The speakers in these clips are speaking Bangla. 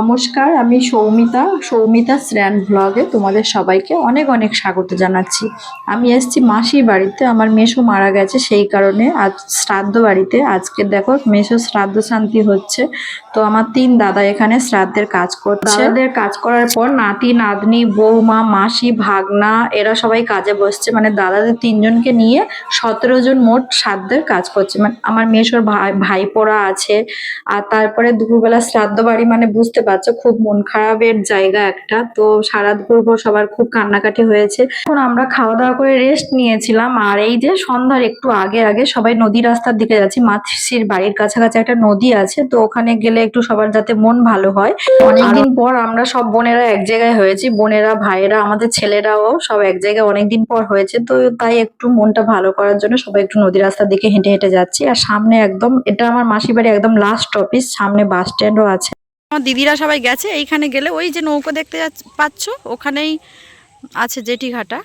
নমস্কার, আমি সৌমিতা সৌমিতা শ্রেয়ান ব্লগে তোমাদের সবাইকে অনেক অনেক স্বাগত জানাচ্ছি। আমি এসেছি মাসির বাড়িতে, আমার মেসো মারা গেছে সেই কারণে আজ শ্রাদ্ধ বাড়িতে। আজকে দেখো মেসো শ্রাদ্ধ শান্তি হচ্ছে। তো আমার তিন দাদা এখানে শ্রাদ্ধের কাজ করছে। দাদাদের কাজ করার পর নাতি, নাতনি, বৌমা, মাসি, ভাগনা, এরা সবাই কাজে বসছে। মানে দাদাদের তিনজনকে নিয়ে সতেরো জন মোট শ্রাদ্ধের কাজ করছে। মানে আমার মেসোর ভাই, ভাইপোরা আছে। আর তারপরে দুপুরবেলা শ্রাদ্ধ বাড়ি মানে বুঝতে পারছ খুব মন খারাপের জায়গা একটা। তো সারা দুপুর সবার খুব কান্নাকাটি হয়েছে। এখন আমরা খাওয়া দাওয়া করে রেস্ট নিয়েছিলাম। আর এই যে সন্ধ্যার একটু আগে আগে সবাই নদী রাস্তার দিকে যাচ্ছি। মাতৃশ্রীর বাড়ির কাছাকাছি একটা নদী আছে। তো ওখানে গেলে একটু সবার যাতে মন ভালো হয়। অনেকদিন পর আমরা সব বোনেরা এক জায়গায় হয়েছি। বোনেরা ভাইয়েরা আমাদের ছেলেরাও সব এক জায়গায় অনেকদিন পর হয়েছে। তো তাই একটু মনটা ভালো করার জন্য সবাই একটু নদী রাস্তার দিকে হেঁটে হেঁটে যাচ্ছি। আর সামনে একদম এটা আমার মাসির বাড়ি একদম লাস্ট অফিস সামনে বাস স্ট্যান্ডও আছে। আমার দিদিরা সবাই গেছে, এইখানে গেলে ওই যে নৌকো দেখতে পাচ্ছ, ওখানেই আছে জেটি ঘাটা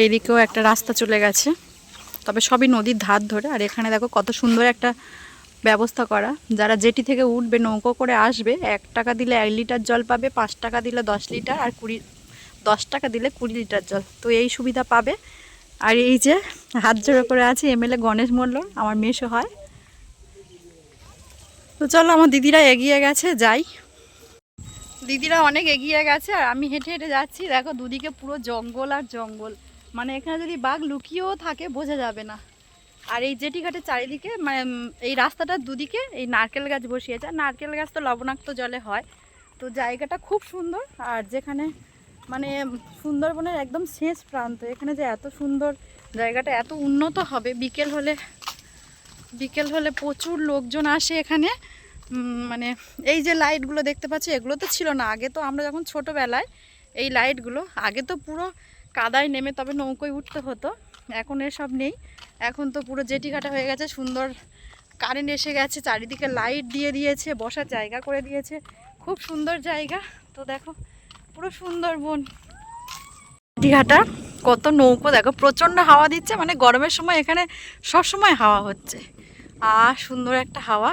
এইদিকেও একটা রাস্তা চলে গেছে, তবে সবই নদীর ধার ধরে। আর এখানে দেখো কত সুন্দর একটা ব্যবস্থা করা। যারা জেটি থেকে উঠবে, নৌকো করে আসবে, এক টাকা দিলে এক লিটার জল পাবে, পাঁচ টাকা দিলে দশ লিটার, আর কুড়ি, দশ টাকা দিলে কুড়ি লিটার জল। তো এই সুবিধা পাবে। আর এই যে হাত জোড়ো করে আছে এমএলএ গণেশ মল্ল আমার মেশো হয়। তো চলো, আমার দিদিরা এগিয়ে গেছে, যাই। দিদিরা অনেক এগিয়ে গেছে আর আমি হেঁটে হেঁটে যাচ্ছি। দেখো, দুদিকে পুরো জঙ্গল আর জঙ্গল। মানে এখানে যদি বাঘ লুকিয়েও থাকে, বোঝা যাবে না। আর এই জেটি ঘাটের চারিদিকে মানে এই রাস্তাটার দুদিকে এই নারকেল গাছ বসিয়েছে। আর নারকেল গাছ তো লবণাক্ত জলে হয়। তো জায়গাটা খুব সুন্দর। আর যেখানে মানে সুন্দরবনের একদম শেষ প্রান্ত, এখানে যে এত সুন্দর জায়গাটা, এত উন্নত হবে। বিকেল হলে বিকেল হলে প্রচুর লোকজন আসে এখানে। মানে এই যে লাইটগুলো দেখতে পাচ্ছি, এগুলো তো ছিল না। আগে তো আমরা যখন ছোটোবেলায় এই লাইটগুলো আগে তো পুরো কাদায় নেমে তবে নৌকোয় উঠতে হতো, এখন এসব নেই। এখন তো পুরো জেটি কাটা হয়ে গেছে, সুন্দর কারেন্ট এসে গেছে, চারিদিকে লাইট দিয়ে দিয়েছে, বসার জায়গা করে দিয়েছে। খুব সুন্দর জায়গা। তো দেখো, পুরো সুন্দরবন দীঘাটা কত নৌকো, দেখো, প্রচণ্ড হাওয়া দিচ্ছে মানে গরমের সময় এখানে সব সময় হাওয়া হচ্ছে। আর সুন্দর একটা হাওয়া।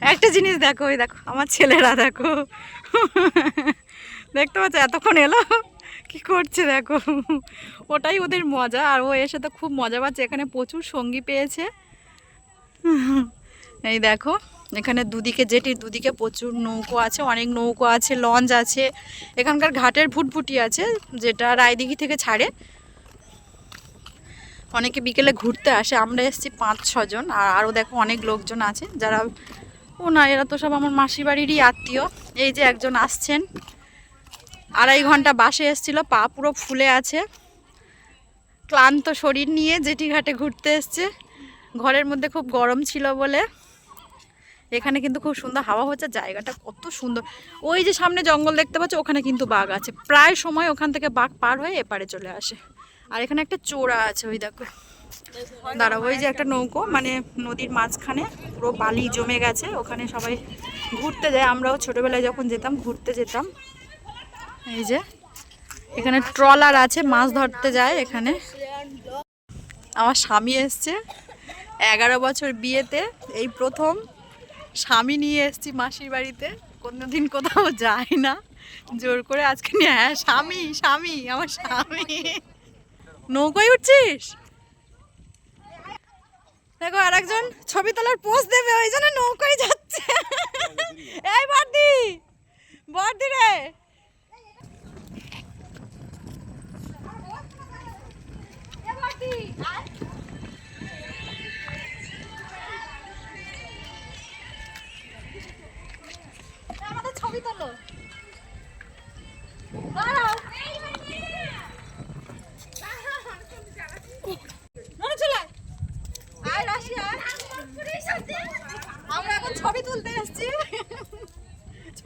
একটা জিনিস দেখো, ওই দেখো, আমার ছেলেরা দেখো। দেখতে পাচ্ছ, এতক্ষণ এলো। কি করছে দেখো? ওটাই ওদের মজা, আর ও এসে তো খুব মজা পাচ্ছে, এখানে প্রচুর সঙ্গী পেয়েছে। এই দেখো, এখানে দুদিকে যেটির দুদিকে প্রচুর নৌকো আছে, অনেক নৌকো আছে, লঞ্চ আছে। এখানকার ঘাটের ফুটফুটি আছে, যেটা রায়দিঘি থেকে ছাড়ে। অনেকে বিকেলে ঘুরতে আসে, আমরা এসেছি পাঁচ ছজন আর আরও দেখো অনেক লোকজন আছে, যারা ও না, এরা তো সব আমার মাসি বাড়িরই আত্মীয়। এই যে একজন আসছেন। আড়াই ঘণ্টা বাসে এসেছিল, পা পুরো ফুলে আছে। ক্লান্ত শরীর নিয়ে জেটি ঘাটে ঘুরতে এসছে। ঘরের মধ্যে খুব গরম ছিল বলে। এখানে কিন্তু খুব সুন্দর হাওয়া হচ্ছে, জায়গাটা কত সুন্দর। ওই যে সামনে জঙ্গল দেখতে পাচ্ছ, ওখানে কিন্তু বাঘ আছে। প্রায় সময় ওখান থেকে বাঘ পার হয়ে এপারে চলে আসে। আর এখানে একটা চোরা আছে, ওই দেখো। দাঁড়াও ওই যে একটা নৌকো মানে নদীর মাঝখানে পুরো বালি জমে গেছে, ওখানে সবাই ঘুরতে যায়। আমরাও ছোটোবেলায় যখন যেতাম, ঘুরতে যেতাম। এই যে, এখানে ট্রলার আছে, মাছ ধরতে যায় এখানে। আমার স্বামী এসছে, এগারো বছর বিয়েতে, এই প্রথম স্বামী নিয়ে এসছি মাসির বাড়িতে। কোনোদিন কোথাও যায় না, জোর করে আজকে নিয়ে হ্যাঁ স্বামী স্বামী, আমার স্বামী। নৌকোয় উঠছিস? দেখো আর একজন ছবি তোলার পোজ দেবে, ওই জন্য নৌকায় যাচ্ছে। এই বর্দি বর্দি রে।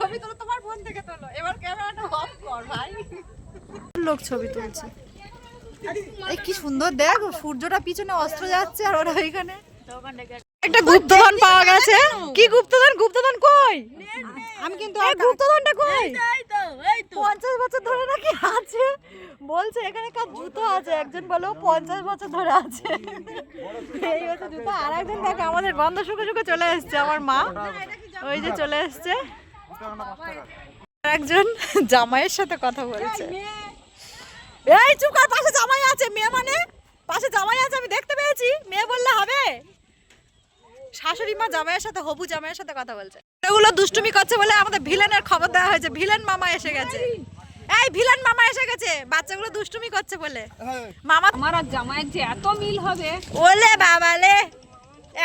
ছবি তুলো তোমার ফোন থেকে তোলো। এবার ক্যামেরাটা অফ কর ভাই। লোক ছবি তুলছে। এই কি সুন্দর দেখ সূর্যটা পিছনে অস্ত্র যাচ্ছে আর ওরা ওইখানে। একটা গুপ্তধন পাওয়া গেছে। কি গুপ্তধন? গুপ্তধন কই? আমি কিন্তু গুপ্তধনটা কই? পঞ্চাশ বছর ধরে নাকি আছে? বলছে এখানে কার জুতো আছে। একজন বলো পঞ্চাশ বছর ধরে আছে। এই হচ্ছে জুতো। আর একজন দেখো আমাদের গন্ধ শুকে শুকে চলে এসছে আমার মা। ওই যে চলে এসছে। আর একজন জামাইয়ের সাথে কথা বলছে। এই চুপ কর পাশে জামাই আছে মেয়ে মানে? পাশে জামাই আছে আমি দেখতে পেয়েছি। মেয়ে বললে হবে? শাশুড়ি মা জামাইয়ের সাথে হবু জামাইয়ের সাথে কথা বলছে। এগুলো দুষ্টুমি করছে বলে আমাদের ভিলেনের খবর দেওয়া হয়েছে। ভিলেন মামা এসে গেছে। এই ভিলেন মামা এসে গেছে। বাচ্চাগুলো দুষ্টুমি করছে বলে। মামা আমার আর জামাইয়ের যে এত মিল হবে। ওলে বাবালে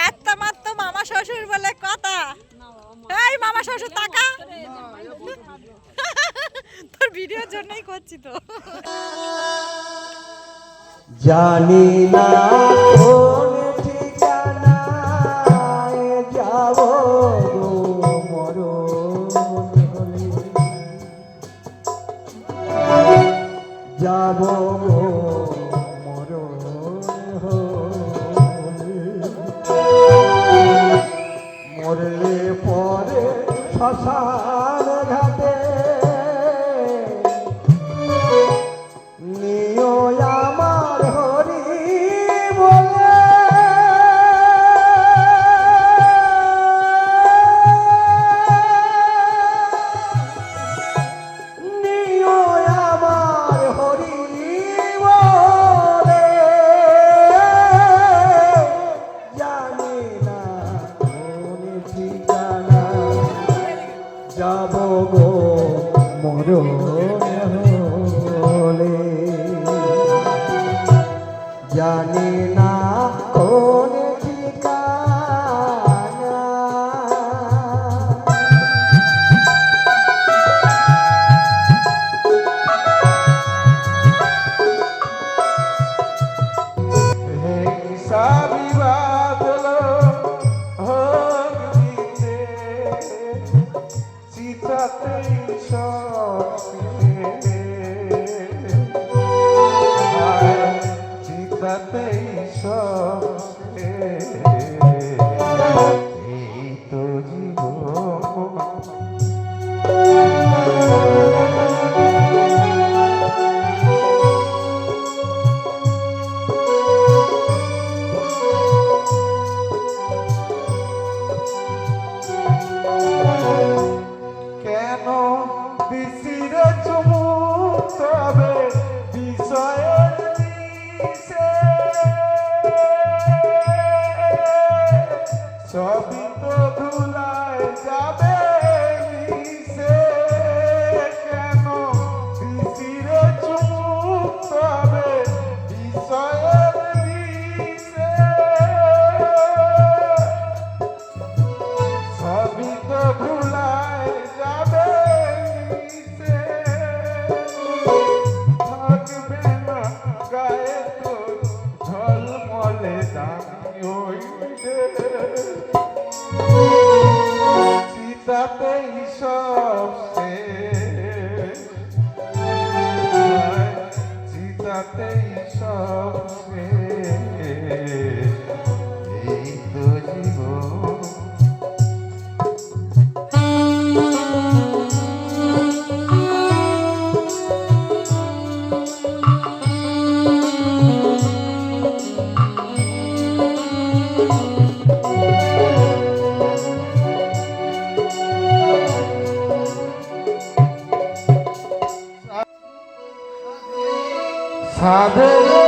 এত মাত্র মামা শ্বশুর বলে কথা। এই মামা শ্বশুর টাকা ভিডিওর জন্যই করছি তো জানি না কোন ঠিকানায় যাব। যাব। মরলে পরে শ্মশান যাব মরণ ধুলায় যাবে। চিতাতেই সব। এই তো জীবন সাধে